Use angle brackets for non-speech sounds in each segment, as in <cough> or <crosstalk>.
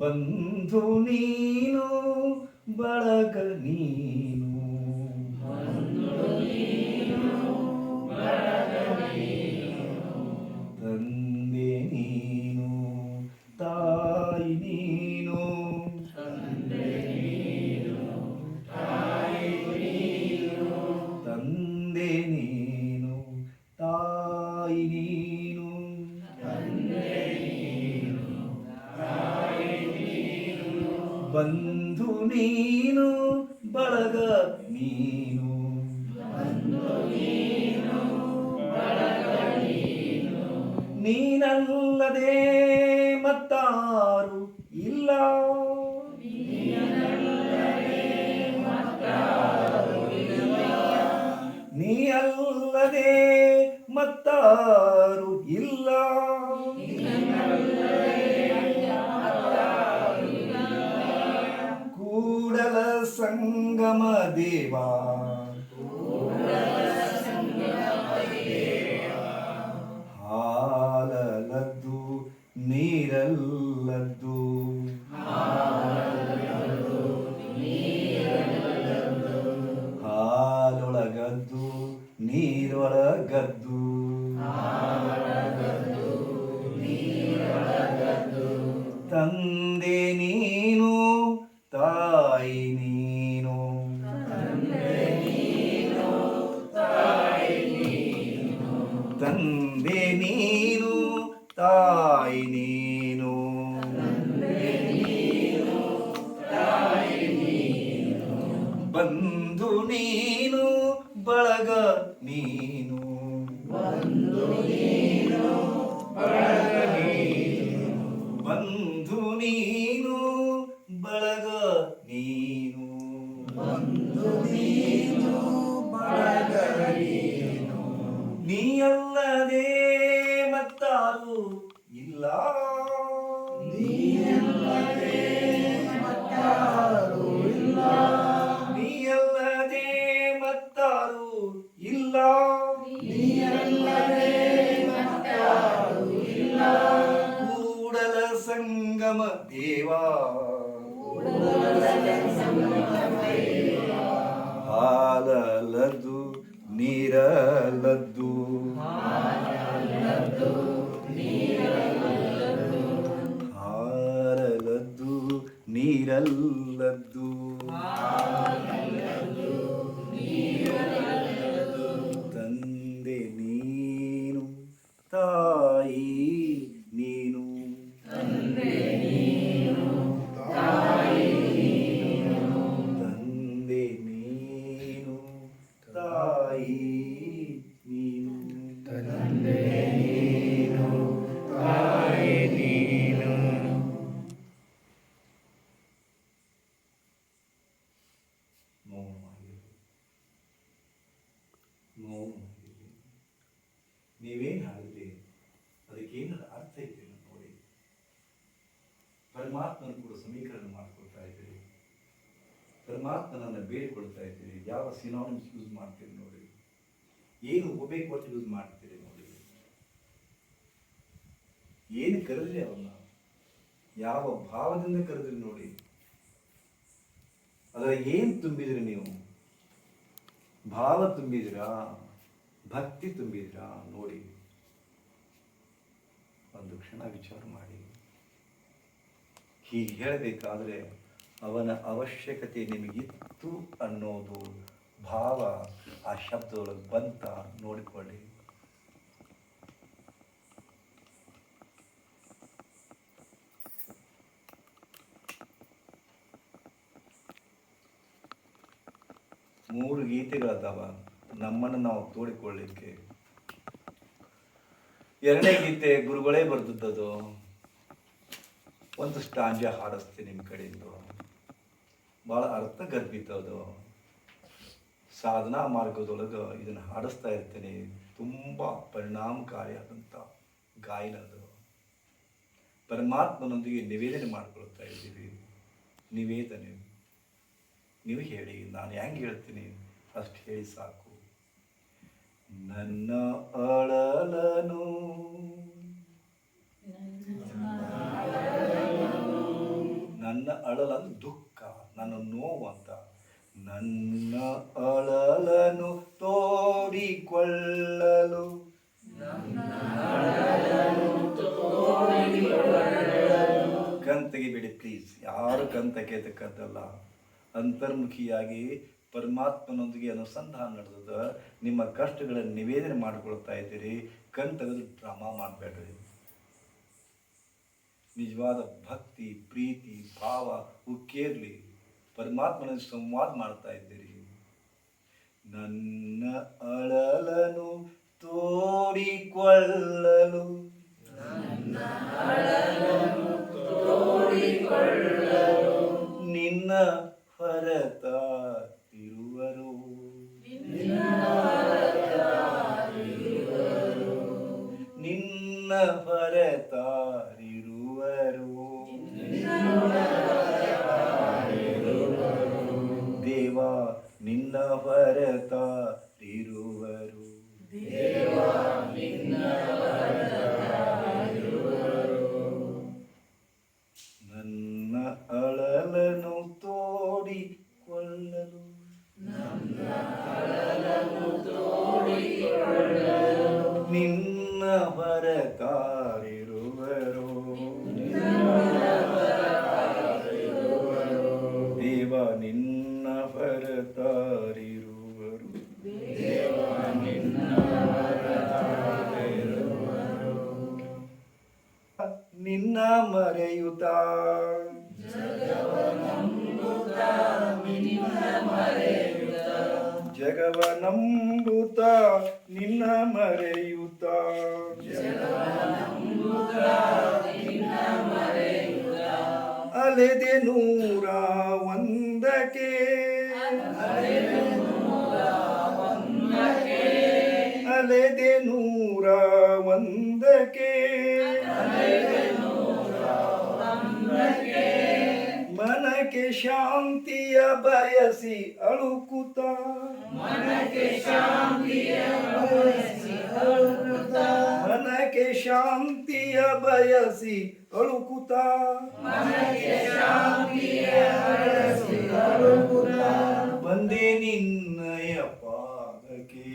ಬಂಧು ನೀನು ಬಳಗ ನೀನು. ತಂದೆ ನೀನಲ್ಲದೆ ಮತ್ತಾರು ಇಲ್ಲ. ನೀ ಅಲ್ಲದೆ ಮತ್ತಾರು ನೀರೊಳಗದ್ದು ಪರಮಾತ್ಮನ ಮಾಡಿಕೊಳ್ತಾ ಇದ್ದೀರಿ. ಪರಮಾತ್ಮನನ್ನು ಬೇಡಿಕೊಳ್ತಾ ಇದ್ದೀರಿ. ಯಾವ ಸಿನಾನಿಮ್ಸ್ ಯೂಸ್ ಮಾಡ್ತೀರಿ ನೋಡಿ. ಏನು ಉಪಯೋಗ ಯೂಸ್ ಮಾಡ್ತೀರಿ ನೋಡಿ. ಏನು ಕರೆದ್ರಿ ಅವನ್ನ? ಯಾವ ಭಾವದಿಂದ ಕರೆದ್ರಿ ನೋಡಿ. ಅದರ ಏನು ತುಂಬಿದ್ರಿ ನೀವು? ಭಾವ ತುಂಬಿದಿರಾ? ಭಕ್ತಿ ತುಂಬಿದಿರಾ? ನೋಡಿ. ಒಂದು ಕ್ಷಣ ವಿಚಾರ ಮಾಡಿ. ಹೀಗೆ ಹೇಳಬೇಕಾದ್ರೆ ಅವನ ಅವಶ್ಯಕತೆ ನಿಮಗಿತ್ತು ಅನ್ನೋದು ಭಾವ ಆ ಶಬ್ದದೊಳಗೆ ಬಂತ ನೋಡಿಕೊಳ್ಳಿ. ಮೂರು ಗೀತೆಗಳದಾವ, ನಮ್ಮನ್ನು ನಾವು ತೋಡಿಕೊಳ್ಳಿಕ್ಕೆ. ಎರಡನೇ ಗೀತೆ ಗುರುಗಳೇ ಬರ್ದದ್ದು ಒಂದು ಸ್ಟಾಂಜ ಹಾಡಿಸ್ತೀನಿ ನಿಮ್ಮ ಕಡೆಯಿಂದ. ಭಾಳ ಅರ್ಥಗರ್ಭಿತ ಅದು ಸಾಧನಾ ಮಾರ್ಗದೊಳಗೆ ಇದನ್ನು ಹಾಡಿಸ್ತಾ ಇರ್ತೀನಿ. ತುಂಬ ಪರಿಣಾಮಕಾರಿಯಾದಂಥ ಗಾಯನ ಅದು. ಪರಮಾತ್ಮನೊಂದಿಗೆ ನಿವೇದನೆ ಮಾಡಿಕೊಳ್ತಾ ಇದ್ದೀವಿ. ನಿವೇದನೆ. ನೀವು ಹೇಳಿ, ನಾನು ಹೆಂಗೆ ಹೇಳ್ತೀನಿ? ಅಷ್ಟು ಹೇಳಿ ಸಾಕು. ನನ್ನ ಅಳಲನು ನನ್ನ ಅಳಲ ಅಂದ್ರೆ ದುಃಖ, ನನ್ನ ನೋವು ಅಂತ. ನನ್ನ ಅಳಲನು ತೋಡಿಕೊಳ್ಳಲು. ಕಣ್ ತೆಗಿಬೇಡಿ ಪ್ಲೀಸ್ ಯಾರು ಕಣ್ ತೆಗೆಯತಕ್ಕದ್ದಲ್ಲ. ಅಂತರ್ಮುಖಿಯಾಗಿ ಪರಮಾತ್ಮನೊಂದಿಗೆ ಅನುಸಂಧಾನ ನಡೆದದ ನಿಮ್ಮ ಕಷ್ಟಗಳನ್ನು ನಿವೇದನೆ ಮಾಡಿಕೊಳ್ತಾ ಇದ್ದೀರಿ. ಕಣ್ ತೆಗೆದು ಡ್ರಾಮಾ ಮಾಡಬೇಡ್ರಿ. ನಿಜವಾದ ಭಕ್ತಿ ಪ್ರೀತಿ ಭಾವ ಉಕ್ಕೇರ್ಲಿ ಪರಮಾತ್ಮನ ಸಂವಾದ ಮಾಡ್ತಾ ಇದ್ದೀರಿ. ನನ್ನ ಅಳಲನು ತೋಡಿಕೊಳ್ಳಲು ಹೊರತಾರಿರುವರು ಅಲೆದೆ ನೂರ ಒಂದಕ್ಕೆ. ಮನಕ್ಕೆ ಶಾಂತಿಯ ಬಯಸಿ ಅಳುಕುತ. ಮನಕ್ಕೆ ಶಾಂತಿಯ ಬಯಸಿ ಅಳುಕುತ್ತ ಬಂದೆ ನಿನ್ನಯ ಪಾದಕ್ಕೆ.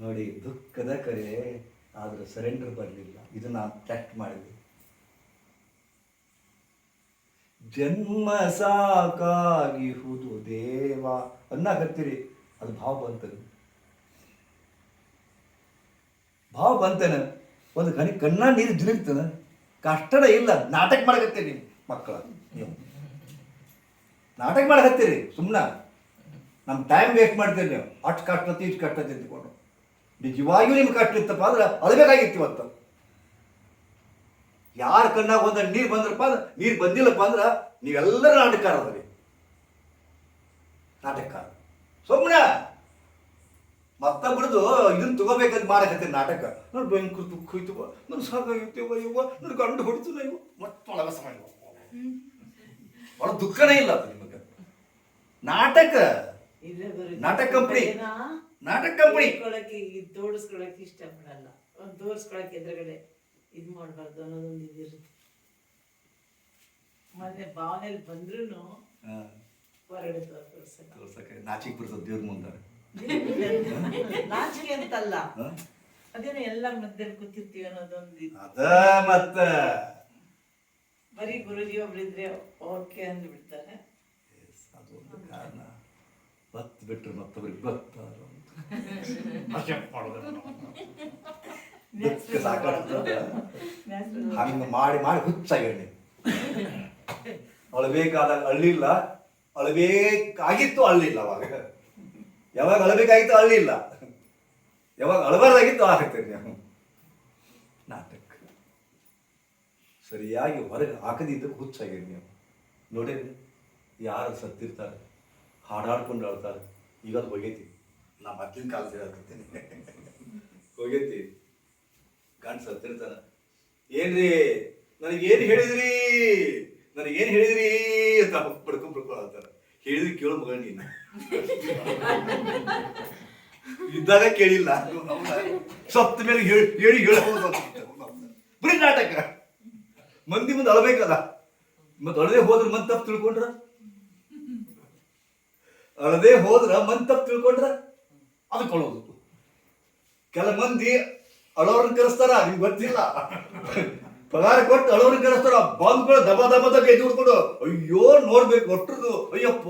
ನೋಡಿ, ದುಃಖದ ಕರೆ, ಆದ್ರೆ ಸರೆಂಡರ್ ಬರಲಿಲ್ಲ. ಇದನ್ನ ನಾನು ಟ್ಯಾಕ್ಟ್ ಮಾಡಿದೆ ಜನ್ಮ ಸಾಕಾಗಿಹುದು ದೇವ. ಅನ್ನಕತ್ತೀರಿ ಅದು ಭಾವ ಬಂತನು ಭಾವ ಬಂತನ? ಒಂದು ಕಣಿ ಕಣ್ಣ ನೀರು ಜಿಲಿರ್ತನ ಕಷ್ಟಡ ಇಲ್ಲ. ನಾಟಕ ಮಾಡಕತ್ತೀರಿ ನೀವು ಮಕ್ಕಳ. ನೀವು ನಾಟಕ ಮಾಡಕತ್ತೀರಿ? ಸುಮ್ಮನೆ ನಮ್ಮ ಟೈಮ್ ವೇಸ್ಟ್ ಮಾಡ್ತೀರಿ ನೀವು. ಅಷ್ಟು ಕಷ್ಟ ಇಷ್ಟು ಕಷ್ಟ ತಿಂದ್ಕೊಂಡು. ನಿಜವಾಗಿಯೂ ನಿಮ್ಗೆ ಕಷ್ಟ ಇತ್ತಪ್ಪ ಅಂದ್ರೆ ಅಳಬೇಕಾಗಿತ್ತು ಇವತ್ತು. ಯಾರ ಕಣ್ಣಾಗ ಒಂದ ನೀರು ಬಂದ್ರಪ್ಪ ಅಂದ್ರೆ ನೀರು ಬಂದಿಲ್ಲಪ್ಪ ಅಂದ್ರೆ ನೀವೆಲ್ಲರೂ ನಾಟಕಕಾರ ಅದರಿ ನಾಟಕಕಾರ. ಸುಮ್ಮನೆ ಮತ್ತ ಬಿಡುದು ಇದನ್ನ ತಗೋಬೇಕಂತ ಮಾಡಕತ್ತೀನಿ ನಾಟಕ. ನೋಡಿ ಭಯಂಕರ ದುಃಖ ಹೋಯ್ತು ನನ್ನ ಸಾಕಾಗಿತ್ತೇವ ಇವ ಗಂಡು ಹೊಡಿತು ಇವ ಮತ್ತೊಳಗ ಸಮಯ ಒಳ ದುಃಖನೇ ಇಲ್ಲ ಅದು ನಿಮಗೆ. ನಾಟಕ. ನಾಟಕ ಕಂಪ್ನಿ. ನಾಟಕ ಕಂಪನಿ. ತೋಡಿಸ್ಕೊಳಕ್ಕೆ ಇಷ್ಟ ಪಡಲ್ಲ ಒಂದು ತೋರಿಸ್ಕೊಳಕ್ಕೆ ಎದುರುಗಡೆ ಇದು ಮಾಡಬಾರ್ದು ಅನ್ನೋದೊಂದು ಇದಿರುತ್ತೆ ಮೊನ್ನೆ ಭಾವನೆಯಲ್ಲಿ ಬಂದ್ರೂ ಹೊರಗಡೆ ತೋರ್ಸಲ್ಲ ತೋರ್ಸಕ್ಕೆ ಬರ್ತದೆ ದೇವ್ರ ಮುಂದೆ <laughs> ನಾಚಿಕೆ ಅಂತಲ್ಲ? ಅದೇನೋ ಎಲ್ಲ ಮಧ್ಯದಲ್ಲಿ ಕೂತಿರ್ತೀವಿ ಅನ್ನೋದೊಂದು. ಅದ ಮತ್ತ. ಬರೀ ಗುರುಜಿ ಒಬ್ರಿದ್ರೆ ಓಕೆ ಅಂದ್ಬಿಡ್ತಾರೆ ಬಿಡ್ತಾರೆ ಅದು ಒಂದು ಕಾರಣ. ಬತ್ ಬಿಟ್ರು ಮತ್ತೊಬ್ರಿಗೆ ಗೊತ್ತಾರು ದುಃಖ ಸಾಕಾಗ್ತದ ಹಂಗ ಮಾಡಿ ಮಾಡಿ ಹುಚ್ಚಾಗಿರ್ಲಿ. ಅಳಬೇಕಾದಾಗ ಅಳ್ಳಿಲ್ಲ. ಅಳಬೇಕಾಗಿತ್ತು ಅಳ್ಳಿಲ್ಲ ಅವಾಗ. ಯಾವಾಗ ಅಳಬೇಕಾಗಿತ್ತು ಅಳ್ಳಿಲ್ಲ. ಯಾವಾಗ ಅಳಬಾರ್ದಾಗಿತ್ತು ಹಾಕ್ತೀರಿ ನಾವು. ನಾಟಕ. ಸರಿಯಾಗಿ ಹೊರಗೆ ಹಾಕದಿದ್ದ ಹುಚ್ಚಾಗಿರಿ ನೀವು. ನೋಡಿರಿ ಯಾರು ಸತ್ತಿರ್ತಾರೆ ಹಾಡಾಡ್ಕೊಂಡು ಅಳ್ತಾರೆ ಈಗ ಅದು ಹೋಗೈತಿ ನಾ ಮೊದ್ಲಿನ ಕಾಲದ ಹೇಳ್ತೀನಿ ಹೋಗೈತಿ. ಗಂಡ ಸತ್ತಿರ್ತಾನ ಏನ್ರಿ? ನನಗೇನು ಹೇಳಿದ್ರಿ? ನನಗೇನು ಹೇಳಿದ್ರಿ ಅಂತ ಪಡ್ಕೊಂಡ್ ಪಡ್ಕೊಳ್ತಾರ ಹೇಳಿದ್ರಿ ಕೇಳು ಮಗ ನೀನು. ಇದ್ದಾಗ ಕೇಳಿಲ್ಲ. ಸತ್ತ ಮೇಲೆ ಹೇಳಿ ಹೇಳಿ ಹೇಳಬಹುದು ಬರೀ ನಾಟಕ. ಮಂದಿ ಮುಂದೆ ಅಳಬೇಕಲ್ಲ. ಮತ್ತೆ ಅಳದೆ ಹೋದ್ರೆ ಮಂದಿ ತಪ್ಪು ತಿಳ್ಕೊಂಡ್ರ? ಅಳದೆ ಹೋದ್ರ ಮಂದಿ ತಪ್ಪು ತಿಳ್ಕೊಂಡ್ರ? ಅದ್ಕೊಳ್ಳೋದು. ಕೆಲ ಮಂದಿ ಅಳೋರ್ನ ಕರೆಸ್ತಾರ, ನಿಮ್ಗೆ ಗೊತ್ತಿಲ್ಲ. ಪಗಾರ ಕೊಟ್ಟು ಅಳೋರ್ನ ಕರೆಸ್ತಾರ ಬಂದ್ಗಳು ದಬ ದಬ ದಬ ಎದ್ದು ಹುಡ್ಕೊಂಡು ಅಯ್ಯೋ, ನೋಡ್ಬೇಕು ಒಟ್ಟರು ಅಯ್ಯಪ್ಪ,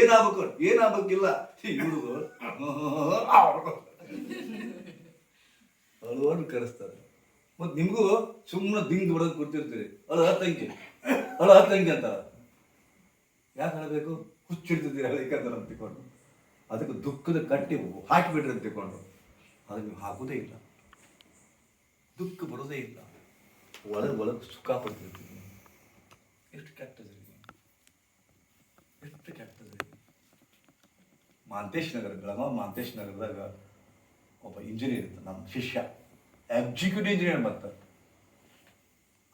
ಏನಾಗ್ಬೇಕು, ಏನಾಗ್ಬೇಕಿಲ್ಲ. ಇವ್ರದು. ಅಳೋರ್ನ ಕರೆಸ್ತಾರೆ. ಮತ್ತೆ ನಿಮಗೂ ಸುಮ್ಮನೆ ದಿಂಗ್ ಬಿಡೋದು ಕೊಡ್ತಿರ್ತೀರಿ. ಅಳ ಹತ್ತಂಗಿ ಅಳ ಹತ್ತಂಗಿ ಅಂತಾರ. ಯಾಕೆ ಹೇಳಬೇಕು ಹುಚ್ಚಿಡ್ತಿದ್ದೀರಿ ಅಳಿಕಂತಾರ ಅಂತ ತಿಳ್ಕೊಂಡು ಅದಕ್ಕೆ ದುಃಖದ ಕಟ್ಟಿ ಹಾಕಿಬಿಡ್ರಿ ಅಂತ ತಿಳ್ಕೊಂಡು ಅದಕ್ಕೆ ನೀವು ಹಾಕುವುದೇ ಇಲ್ಲ. ದುಃಖ ಬರೋದೇ ಇಲ್ಲ. ಒಳಗೆ ಒಳಗೆ ಸುಖ ಪಡ್ತಿರ್ತೀನಿ. ಎಷ್ಟು ಕೆಟ್ಟದ್ರಿ ಎಷ್ಟು ಕೆಟ್ಟದ್ರಿ ಮಾಂತೇಶ್ ನಗರ ಗ್ರಾಮ ಮಾಂತೇಶ್ ನಗರದಾಗ ಒಬ್ಬ ಇಂಜಿನಿಯರ್ ಇತ್ತು ನಮ್ಮ ಶಿಷ್ಯ. ಎಕ್ಸಿಕ್ಯೂಟಿವ್ ಇಂಜಿನಿಯರ್ ಬರ್ತಾರೆ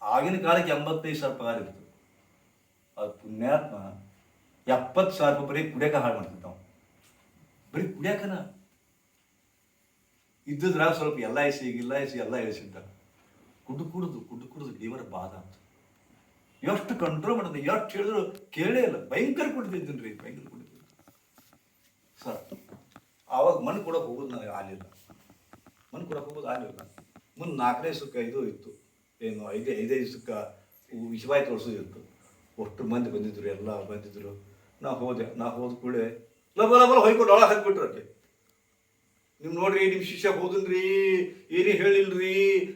ಆಗಿನ ಕಾಲಕ್ಕೆ ಎಂಬತ್ತೈದು ಸಾವಿರ ಪಗಾರ ಇತ್ತು. ಅದು ಪುಣ್ಯಾತ್ಮ ಎಪ್ಪತ್ತು ಸಾವಿರ ರೂಪಾಯಿ ಬರೀ ಕುಡಿಯಕ ಹಾಳು ಬರೀ ಕುಡಿಯಾಕನ. ಇದ್ದಿದ್ರ ಸ್ವಲ್ಪ ಎಲ್ಲ ಎಸಿ ಇಲ್ಲ ಎಸಿ, ಎಲ್ಲ ಇಳಿಸಿದ್ದ ಕುಡ್ದು ಕುಡಿದು ಕುಡ್ದು ಕುಡಿದು ಲಿವರ್ ಬಾಧ ಅಂತ ಎಷ್ಟು ಕಂಟ್ರೋಲ್ ಮಾಡಿದ್ರೆ ಎಷ್ಟು ಹೇಳಿದ್ರು ಕೇಳೇ ಇಲ್ಲ. ಭಯಂಕರ ಕುಡಿದಿದ್ದೀನಿ ರೀ, ಭಯಂಕರ ಕುಡಿದಿದ್ದೀನಿ. ಸರ್, ಆವಾಗ ಮಣ್ಣು ಕೊಡೋಕೆ ಹೋಗೋದು ನನಗೆ ಆಗಲಿಲ್ಲ. ಮಣ್ಣು ಕೊಡೋಕೆ ಹೋಗೋದು ಆಗಲಿಲ್ಲ. ಮುಂದೆ ನಾಲ್ಕನೇ ಸುಖ ಇದು ಇತ್ತು. ಏನು, ಐದೇ ಐದೈದು ಸುಖ ವಿಷವಾಯಿ ತೋರಿಸೋದಿತ್ತು ಅಷ್ಟು ಮಂದಿ ಬಂದಿದ್ರು, ಎಲ್ಲ ಬಂದಿದ್ರು. ನಾ ಹೋದೆ, ನಾ ಹೋದ ಕೂಡಲೇ ಲಬ ಲಬ ಹೊಯ್ಕೊಂಡು ಒಳಗೆ ಹಾಕ್ಬಿಟ್ರಂತೆ ನೀವು ನೋಡ್ರಿ ನಿಮ್ಮ ಶಿಷ್ಯ ಹೋದನ್ರಿ, ಏನೇ ಹೇಳಿಲ್ರಿ,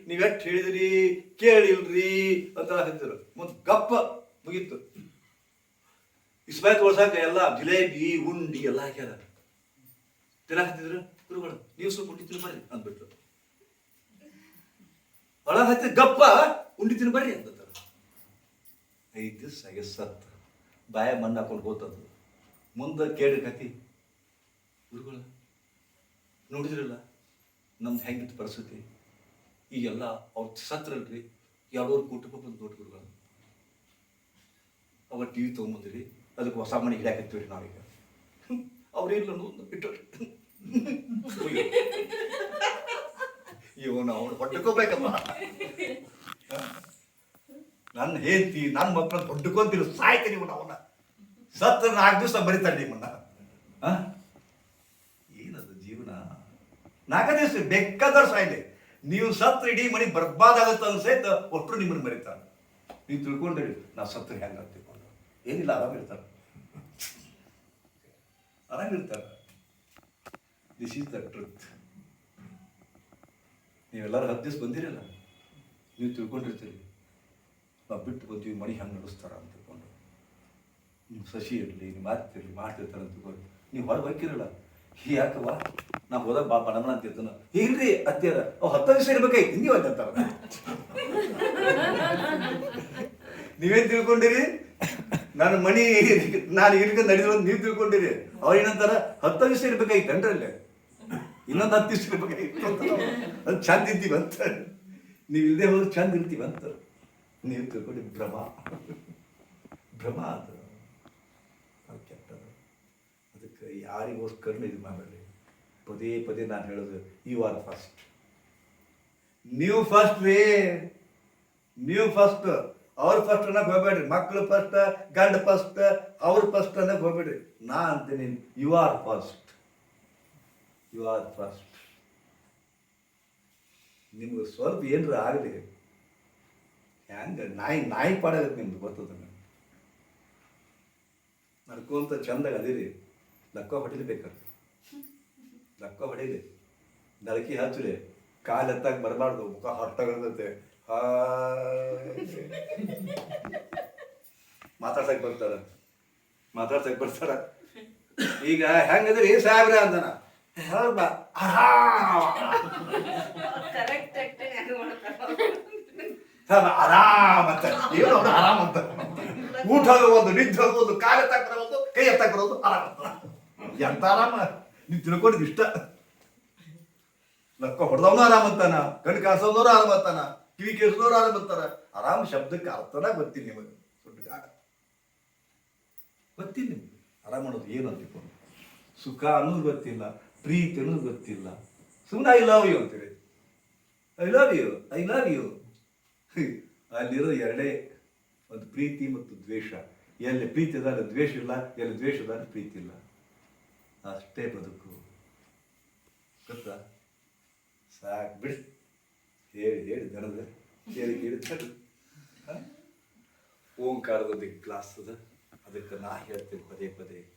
ನೀವು ಎಷ್ಟು ಹೇಳಿದ್ರಿ, ಕೇಳಿಲ್ರಿ ಅಂತ ಹೇಳ್ತಾರೆ ಮತ್ತು ಗಪ್ಪ ಮುಗೀತು. ಇಸ್ಮಾಯಿಲ್ ತೋರ್ಸಾಕ ಎಲ್ಲ ಜಿಲೇಬಿ, ಉಂಡಿ ಎಲ್ಲ ಹಾಕ್ಯಾರ. ತಿನ್ನಾಕತ್ತಿದ್ರು ಗುರುಗಳು ನೀವು ಸ್ವಲ್ಪ ಉಂಡಿ ತಿನ್ ಬರ್ರಿ ಅಂದ್ಬಿಟ್ರು. ಒಳ ಹತ್ತಿ ಗಪ್ಪ, ಉಂಡಿ ತಿನ್ ಬರ್ರಿ ಅಂತ ಐದು ದಿವಸ ಸತ್. ಬಾಯ ಮಣ್ಣು ಹಾಕೊಂಡು ಹೋತದ್ದು ಮುಂದೆ ಕೇಳಿ ಕತಿ ಗುರುಗಳ, ನೋಡಿದ್ರಲ್ಲ, ನಮ್ದು ಹೆಂಗಿತ್ತು ಪರಿಸ್ಥಿತಿ? ಈಗೆಲ್ಲ ಅವ್ರು ಸತ್ರಲ್ರಿ ಎರಡೂವರೆ ಕೋಟಿ ರೂಪಾಯಿ ಬಂದು ದೊಡ್ಡ ಗುರುಗಳು. ಅವ ಟಿ ವಿ ತೊಗೊಂಬಂದ್ರಿ, ಅದಕ್ಕೆ ಹೊಸ ಮನೆ ಹಿಡಿಯಾಕತ್ತೀವಿ ರೀ ನಾವೀಗ. ಅವ್ರೇನಿಲ್ಲ ಬಿಟ್ಟು ಇವನು ಅವನು ನನ್ನ ಹೇಳ್ತಿ ನನ್ನ ಮಕ್ಕಳನ್ನ ಹೊಡ್ಕೊಂತೀರಿ ಸಾಯ್ತೀನಿ ಇವನು ಅವನ ಸತ್ತ ನಾಲ್ಕು ದಿವಸ ಬರೀತಾರೆ ನಿಮ್ಮನ್ನ? ಏನದು ಜೀವನ? ನಾಲ್ಕು ದಿವಸ ಬೆಕ್ಕದರ್ಸ ಸಾಯ್ಲಿ. ನೀವು ಸತ್ತು ಇಡೀ ಮನೆ ಬರ್ಬಾದ್ ಆಗುತ್ತೆ ಅನ್ಸೈತ ಒಟ್ಟರು ನಿಮ್ಮನ್ನು ಮರಿತಾರೆ ನೀವು ತಿಳ್ಕೊಂಡ್ರಿ ನಾವು ಸತ್ತು ಹೆಂಗ ತಿಳ್ಕೊಂಡು ಏನಿಲ್ಲ, ಆರಾಮಿರ್ತಾರೆ. ಆರಾಮಿರ್ತಾರೆ. ದಿಸ್ ಈಸ್ ದ ಟ್ರುತ್ ನೀವೆಲ್ಲರೂ ಹತ್ತು ದಿವಸ ಬಂದಿರಲ್ಲ. ನೀವು ತಿಳ್ಕೊಂಡಿರ್ತೀರಿ. ನಾವು ಬಿಟ್ಟು ಬಂದೀವಿ ಮಣಿ ಹೆಂಗೆ ನಡೆಸ್ತಾರ ಅಂತ. ನಿಮ್ಮ ಸಸಿ ಇರಲಿ, ನಿಮ್ಮ ಮಾತಿರಲಿ ಮಾಡ್ತಿರ್ತಾರೆ ಅಂತ ಗೊತ್ತು ನೀವು ಹೊರಗೆ ಹೋಗಿರಲ್ಲ ಯಾಕವ್ವ? ನಾ ಹೋದಾಗ ಬಾ ಬಣಮಣ ಅಂತ ಇರ್ತಾನ ಇಲ್ರಿ ಅತ್ತೆಯರ? ಅವ್ ಹತ್ತು ವರ್ಷ ಇರ್ಬೇಕಾಯ್ತು ನೀವು ಅಂತ ಅಂತಾರ. ನೀವೇನ್ ತಿಳ್ಕೊಂಡಿರಿ? ನಾನು ಮನಿ ನಾನು ಇರ್ಕ ನಡೆದು ನೀವು ತಿಳ್ಕೊಂಡಿರಿ. ಅವ್ರು ಏನಂತಾರ? ಹತ್ತು ದಿವಸ ಇರ್ಬೇಕಾಯ್ತು ಅನ್ರಲ್ಲೇ ಇನ್ನೊಂದು ಹತ್ತು ದಿವಸ ಇರ್ಬೇಕಾಯ್ತು ಅದು ಚಂದ ಇದ್ದೀವಿ ಅಂತ ನೀವು ಇಲ್ಲದೆ ಹೋದ್ರೆ ಚಂದ ಇರ್ತೀವಿ ಅಂತ ನೀವು ತಿಳ್ಕೊಂಡಿ ಭ್ರಮ. ಭ್ರಮ ಅದು. ಅದಕ್ಕೆ ಯಾರಿಗೋಸ್ಕರ ಇದು ಮಾಡಬೇಡಿ. ಪದೇ ಪದೇ ನಾನು ಹೇಳೋದು ಯು ಆರ್ ಫಸ್ಟ್ ನೀವು ಫಸ್ಟ್ ರೀ. ನೀವು ಫಸ್ಟ್ ಅವ್ರ ಫಸ್ಟ್ ಅನ್ನಕ್ಕೆ ಹೋಗ್ಬೇಡ್ರಿ. ಮಕ್ಕಳು ಫಸ್ಟ್ ಗಂಡ ಫಸ್ಟ್ ಅವ್ರ ಫಸ್ಟ್ ಅನ್ನಕ್ಕೆ ಹೋಗ್ಬೇಡ್ರಿ. ನಾ ಅಂತೀನಿ you are first you are first ನಿಮ್ಗೆ ಸ್ವಲ್ಪ ಏನ್ರ ಆಗಲಿ. ಹೆಂಗೆ? ನಾಯಿ ನಾಯಿ ಪಾಡಾಗತ್ತೆ ನಿಮ್ದು ಗೊತ್ತದ ನಡ್ಕೊಂತ ಚಂದಾಗ ಅದಿರಿ. ಲಕ್ಕ ಹೊಡಿಲಿ ಬೇಕಾದ್ರೆ ಲಕ್ಕ ಹೊಡೀಲಿ ನಲಕಿ ಹಚ್ಚಲಿ ಕಾಲು ಎತ್ತಾಗ ಬರಬಾರ್ದು ಮುಖ ಹೊರಟಾಗತ್ತೆ ಮಾತಾಡ್ಸಕ್ ಬರ್ತಾರ? ಮಾತಾಡ್ಸಕ್ ಬರ್ತಾರ? ಈಗ ಹೆಂಗದ್ರಿ ಸಾಹೇಬ್ರ ಅಂದನ ಆರಾಮ್ ಅಂತ. ಏನು ಆರಾಮ್ ಅಂತ. ಊಟ ಒಂದು ನಿದ್ದೆ ಹೋಗೋದು ಕಾಲು ಎತ್ತಾಕ್ ಬರೋದು ಕೈ ಎತ್ತಾಕ್ ಬರೋದು ಆರಾಮ್ ಅಂತ. ಎಂತ ಆರಾಮ ನೀವು ತಿಳ್ಕೊಂಡಿದ್ ಇಷ್ಟ. ಲಕ್ಕ ಹೊಡೆದವನು ಆರಾಮ್ ಅಂತಾನ ಕಣ್ ಕಾಸೋದವ್ರು ಆರಾಮ್ ಅಂತಾನ, ಕಿವಿ ಕೇಳಿಸೋದವ್ರು ಆರಾಮ್ ಅಂತಾರ. ಆರಾಮ್ ಶಬ್ದಕ್ಕೆ ಅರ್ಥನ ಗೊತ್ತಿಲ್ಲ ನಿಮಗೆ. ಸುಡ್ಗಾಡ ಗೊತ್ತಿಲ್ಲ ನಿಮ್ಗೆ. ಆರಾಮ್ ಮಾಡೋದು ಏನು ಅಂತ ತಿಳ್ಕೊಂಡು. ಸುಖ ಅನ್ನೋದು ಗೊತ್ತಿಲ್ಲ, ಪ್ರೀತಿ ಅನ್ನೋದು ಗೊತ್ತಿಲ್ಲ. ಸುಮ್ಮನೆ ಐ ಲವ್ ಯು ಅಂತೀರಿ. I love you I love you ಅಲ್ಲಿರೋ ಎರಡೇ ಒಂದು ಪ್ರೀತಿ ಮತ್ತು ದ್ವೇಷ. ಎಲ್ಲಿ ಪ್ರೀತಿ ಅದ, ಅಲ್ಲಿ ದ್ವೇಷ ಇಲ್ಲ, ಎಲ್ಲಿ ದ್ವೇಷ ಅದ ಪ್ರೀತಿ ಇಲ್ಲ. ಅಷ್ಟೇ ಬದುಕು. ಗೊತ್ತಾ? ಸಾಕು ಬಿಡಿ. ಹೇಳಿ ಹೇಳಿ ದನದ. ಹೇಳಿ ಹೇಳಿ ದನದ. ಓಂಕಾರದ ಓಂಕಾರದ ಕ್ಲಾಸ್ ಅದ ಅದಕ್ಕೆ ನಾ ಹೇಳ್ತೀನಿ ಪದೇ ಪದೇ.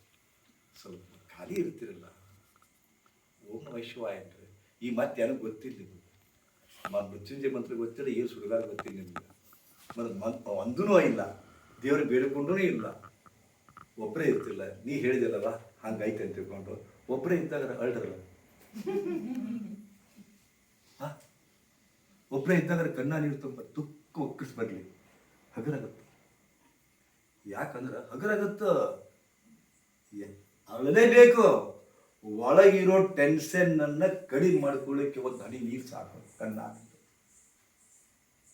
ಸ್ವಲ್ಪ ಖಾಲಿ ಇರ್ತಿರಲ್ಲ. ಓಂ ವೈಶ್ವಾಯ ಶಿವಾಯ ಈ ಮತ್ತೆ ಯಾರಿಗೂ ಗೊತ್ತಿಲ್ಲ ನಿಮಗೆ. ಮೃತ್ಯುಂಜಯ ಮಂತ್ರ ಗೊತ್ತಿಲ್ಲ ಏನು ಸುಡುಗಾರ ಗೊತ್ತಿಲ್ಲ ನಿಮ್ಗೆ. ಮತ್ತು ಮನ್ ಒಂದೂ ಇಲ್ಲ. ದೇವ್ರಿಗೆ ಬೇಡಿಕೊಂಡೂ ಇಲ್ಲ. ಒಬ್ಬರೇ ಇರ್ತಿಲ್ಲ. ನೀ ಹೇಳಿದಲ್ಲವ ಹಂಗೈತೆ ಅಂತ ತಿಳ್ಕೊಂಡು ಒಬ್ಬರೇ ಇದ್ದಾಗ ಅಳ್ರಲ್ಲ ಒಬ್ಬರೇ ಇದ್ದಾಗ ಕಣ್ಣ ನೀರು ತುಂಬ ತುಕ್ಕ ಒಕ್ಕಸ್ ಬರಲಿ. ಹಗರಾಗತ್ತ. ಯಾಕಂದ್ರೆ ಹಗರಾಗತ್ತ. ಅಳಲೇಬೇಕು ಒಳಗಿರೋ ಟೆನ್ಷನ್ ಅನ್ನ ಕಡಿಮೆ ಮಾಡ್ಕೊಳ್ಳಿಕ್ಕೆ ಒಂದು ಹನಿ ನೀರು ಸಾಕು ಕಣ್ಣ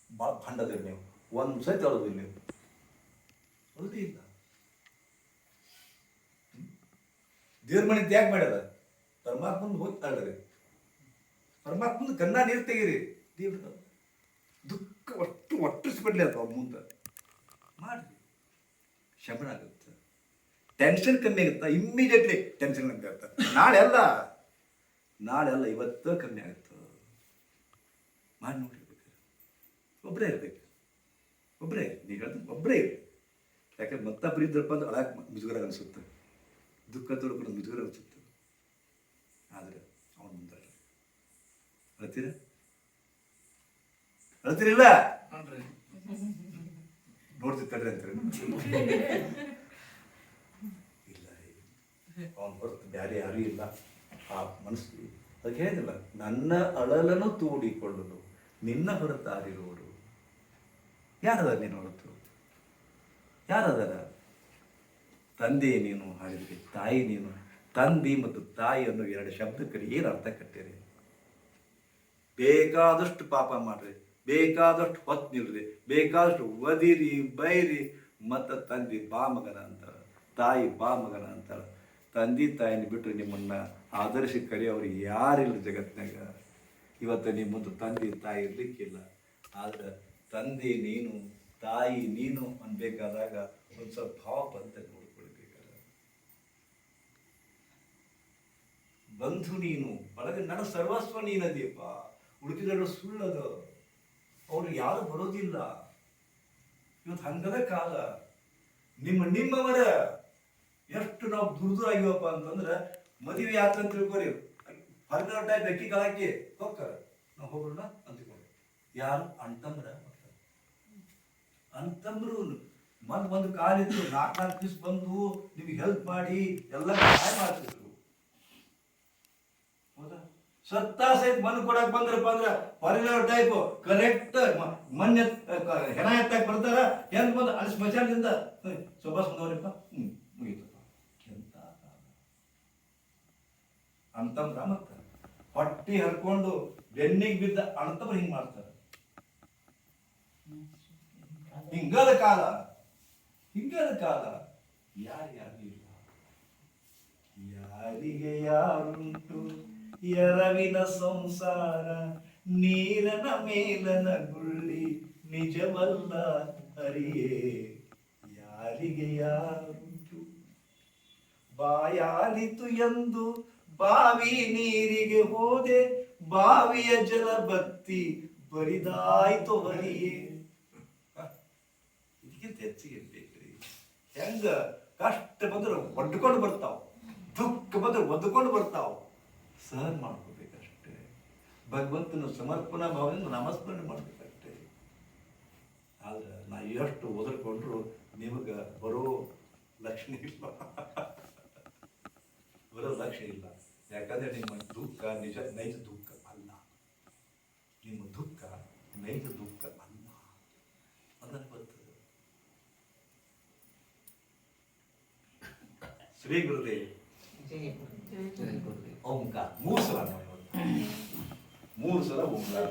ಭಾಳ ಭಂಡದಿರಿ ನೀವು. ಒಂದು ಸತಿ ಅಳೋದಿಲ್ಲ ನೀವು ಅಳದೇ ಇಲ್ಲ. ದೇವ್ರ ಮನೆ ತ್ಯಾಗ ಮಾಡ್ಯದ ಪರಮಾತ್ಮನ ಹೋಗಿ ಅಳ್ರಿ ಪರಮಾತ್ಮನ ಕನ್ನ ನೀರು ತೆಗೀರಿ. ದೇವ್ರ ದುಃಖ ಒಟ್ಟು ಒಟ್ಟಿಸ್ಬಿಡ್ಲಿ ಅಥವಾ ಮುಂದೆ. ಮಾಡ್ರಿ. ಶಮನ ಆಗುತ್ತೆ. ಟೆನ್ಷನ್ ಕಮ್ಮಿ ಆಗುತ್ತಾ. ಇಮ್ಮಿಡಿಯೇಟ್ಲಿ ಟೆನ್ಷನ್ ಕಮ್ಮಿ ಆಗುತ್ತೆ. ನಾಳೆ ಅಲ್ಲ. ನಾಳೆ ಅಲ್ಲ, ಇವತ್ತು ಕಮ್ಮಿ ಆಗುತ್ತೆ. ಮಾಡಿ ನೋಡಿರ್ಬೇಕು ಒಬ್ಬರೇ ಇರ್ಬೇಕು. ಒಬ್ಬರೇ ನೀವು ಒಬ್ಬರೇ ಇರಿ ಯಾಕಂದ್ರೆ ಮತ್ತೊಬ್ಬರು ಇದ್ರಪ್ಪ ಅಂದ್ರೆ ಅಳಕ್ ಮುಜುಗರ ಅನಿಸುತ್ತೆ. ದುಃಖ ತೋಡ್ಕೊಂಡು ಮುಜುಗರ ಅನಿಸುತ್ತೆ ಆದರೆ ಅವನು ಮುಂದೆ ಅಳ್ತೀರ ಅಳ್ತೀರಿಲ್ಲ ನೋಡ್ತಿರ್ತಾರೆ ಅಂತಾರೆ? ಇಲ್ಲ ಅವನು ಹೊರತು ಬೇರೆ ಯಾರೂ ಇಲ್ಲ. ಆ ಮನಸ್ಸು. ಅದಕ್ಕೆ ಹೇಳಿಲ್ಲ ನನ್ನ ಅಳಲನ್ನು ತೋಡಿಕೊಳ್ಳಲು ನಿನ್ನ ಹೊರತಾರಿರುವರು ಯಾರದ ನೀನು ಹೊರತು ಯಾರದರ? ತಂದೆ ನೀನು ಹಾಡಿದ್ರಿ ತಾಯಿ ನೀನು, ತಂದೆ ಮತ್ತು ತಾಯಿ ಅನ್ನೋ ಎರಡು ಶಬ್ದಕ್ಕೆ ಏನು ಅರ್ಥ ಕಟ್ಟಿರಿ? ಬೇಕಾದಷ್ಟು ಪಾಪ ಮಾಡ್ರಿ, ಬೇಕಾದಷ್ಟು ಹೊತ್ತು ನಿಲ್ರಿ, ಬೇಕಾದಷ್ಟು ಒದಿರಿ, ಬೈರಿ, ಮತ್ತು ತಂದೆ ಬಾ ಮಗನ ಅಂತಾರೆ, ತಾಯಿ ಬಾ ಮಗನ ಅಂತಾಳೆ ತಂದೆ ತಾಯಿನ ಬಿಟ್ಟರೆ ನಿಮ್ಮನ್ನ ಆದರ್ಶ ಕರೆಯೋರು ಯಾರಿಲ್ಲ ಜಗತ್ತಿನಾಗ. ಇವತ್ತು ನಿಮ್ಮದು ಮುಂದೆ ತಂದೆ ತಾಯಿ ಇರ್ಲಿಕ್ಕಿಲ್ಲ. ಆದ್ರೆ ತಂದೆ ನೀನು, ತಾಯಿ ನೀನು ಅನ್ಬೇಕಾದಾಗ ಒಂದು ಸ್ವಲ್ಪ ಭಾವ ಬಂತ ಬಂಧು ನೀನು ಒಳಗೆ ನನ್ನ ಸರ್ವಸ್ವ ನೀನದೇಪ ಉಳಿದಿರೋ ಸುಳ್ಳದು. ಅವರು ಯಾರು ಬರೋದಿಲ್ಲ. ಇವತ್ತು ಹಂಗದ ಕಾಲ. ನಿಮ್ಮ ನಿಮ್ಮವರ ಎಷ್ಟು ನಾವು ದುರ್ದು ಆಗಿವಪ್ಪ ಅಂತಂದ್ರೆ ಮದುವೆ ಅಂತ ತಿಳ್ಕೊರಿ. ಹದಿನಾರು ಟೈಪ್ ಬೆಕ್ಕಿ ಕಾಲಕ್ಕೆ ಹೋಗ್ತಾರ. ನಾವು ಹೋಗೋಣ ಅಂತ ತಿಳ್ಕೊರಿ. ಯಾರು? ಅಂತಂದ್ರ ಅಂತಂದ್ರು ಮನ್ ಒಂದು ಕಾಲಿದ್ರು ನಾಲ್ಕು ನಾಲ್ಕು ದಿವಸ ಬಂದು ನಿಮ್ಗೆ ಹೆಲ್ಪ್ ಮಾಡಿ ಎಲ್ಲ ಸಹಾಯ ಮಾಡ್ತಿದ್ರು. ಸತ್ತ ಸಹಿತ ಮಣ್ಣು ಕೊಡಕ್ ಬಂದ್ರಪ್ಪ ಅಂದ್ರೆ ಫಾರಿನರ್ ಟೈಪ್ ಕರೆಕ್ಟ್ ಮಣ್ಣು ಹೆಣ ಎತ್ತಾಕ್ ಬರ್ತಾರ ಹೆಂಗ್ ಬಂದ ಅಲ್ಲಿ ಸ್ಮಶಾನದಿಂದ ಸುಭಾಷ್ ಬಂದವ್ರಿಪ್ಪ. ಹ್ಮ್ ಮುಗೀತಪ್ಪ ಎಂತ. ಅಂತಂದ್ರ ಮತ್ತ ಹೊಟ್ಟಿ ಹರ್ಕೊಂಡು ಬೆನ್ನಿಗೆ ಬಿದ್ದ ಅಣ್ತಂಬ್ರು ಹಿಂಗ್ ಮಾಡ್ತಾರ. ಹಿಂಗದ ಕಾಲ ಹಿಂಗದ ಕಾಲ. ಯಾರು ಯಾರಿಗೆ ಯಾರುಂಟು? ಎರವಿನ ಸಂಸಾರ, ನೀರನ ಮೇಲನ ಗುಳ್ಳಿ ನಿಜವಲ್ಲ ಹರಿಯೇ. ಯಾರಿಗೆ ಯಾರುಂಟು? ಬಾಯಾಲಿತು ಎಂದು ಬಾವಿ ನೀರಿಗೆ ಹೋದೆ, ಬಾವಿಯ ಜಲ ಬತ್ತಿ ಬರಿದಾಯ್ತು ಹರಿಯೇ. ಇದಕ್ಕಿಂತ ಹೆಚ್ಚಿಗೆ ಬೇಕ್ರಿ? ಹೆಂಗ ಕಷ್ಟ ಬಂದ್ರೆ ಒಡ್ಕೊಂಡು ಬರ್ತಾವ, ದುಃಖ ಬಂದ್ರೆ ಒದ್ಕೊಂಡು ಬರ್ತಾವ. ಸಹನ್ ಮಾಡ್ಕೋಬೇಕಷ್ಟೇ ಭಗವಂತನ ಸಮರ್ಪಣಾ ಭಾವದಿಂದ ನಮಸ್ಮರಣೆ ಮಾಡಬೇಕಷ್ಟೇ ಆದ್ರೆ ನಾ ಎಷ್ಟು ಒದರ್ಕೊಂಡ್ರು ನಿಮಗೆ ಬರೋ ಲಕ್ಷಣ ಇಲ್ಲ. ಬರೋ ಲಕ್ಷ ಇಲ್ಲ. ಯಾಕಂದ್ರೆ ನಿಮ್ಮ ದುಃಖ ನಿಜ ನೈಜ ದುಃಖ ಅಲ್ಲ. ನಿಮ್ಮ ದುಃಖ ನೈಜ ದುಃಖ ಅಲ್ಲ. ಅದನ್ನು ಗೊತ್ತು. ಶ್ರೀ ಗುರುದೇವ್. ಓಂಕಾರ ಮೂರು ಸಲ ಮೂರು ಸಲ ಓಂಕಾರ